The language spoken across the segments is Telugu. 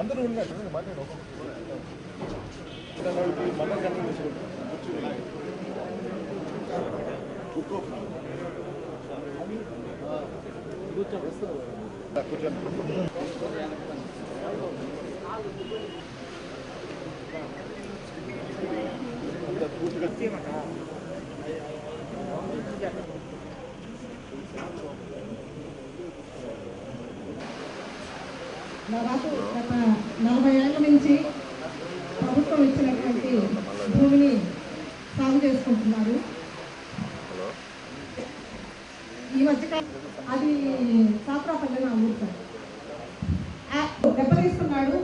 అందరూ ఉన్నారు మాట్లాడు మన కంట్రీ కూర్చోండి దాదాపు గత నలభై ఏళ్ళ నుంచి ప్రభుత్వం ఇచ్చినటువంటి భూమిని సాగు చేసుకుంటున్నారు. ఈ మధ్యకాలం అది సాప్రాపల్లి నా దెబ్బతీస్తున్నాడు.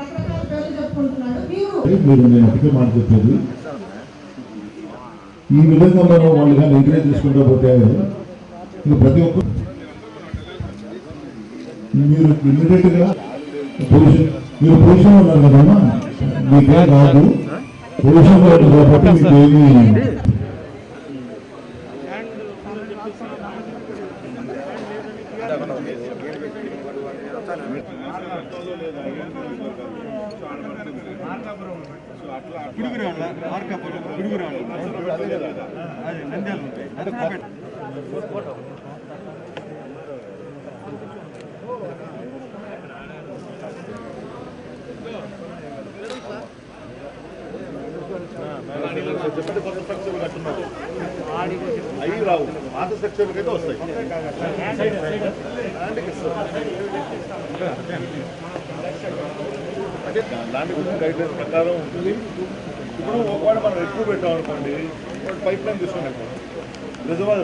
రకరకాల పేర్లు చెప్పుకుంటున్నాడు. మీరు మీరు నేను ఒకటే మాట చెప్పేది. ఈ విధంగా మనం వాళ్ళు కానీ ఎంకరేజ్ చేసుకుంటూ పోతే ఇంకా ప్రతి ఒక్కరు మీరు ఇమీడియట్గా పొజిషన్ మీరు పొజిషన్ ఉన్నారు కదమ్మా మీకే కాదు పొజిషన్ ఉన్నారు కాబట్టి మీకు ఏమి పిడుగురాళ్ళ మార్కాపురం పిడుగురాళ్ళ అది నంద్యాల. ఉంటాయి అవి రావు పాత స్ట్రక్చర్లకు అయితే వస్తాయి అదే దాని గురించి గైడ్లైన్స్ ప్రకారం ఉంటుంది ఇప్పుడు ఒకవేళ మనం ఎక్కువ పెట్టాం అనుకోండి పైప్ లైన్ తీసుకుని రిజర్వాయర్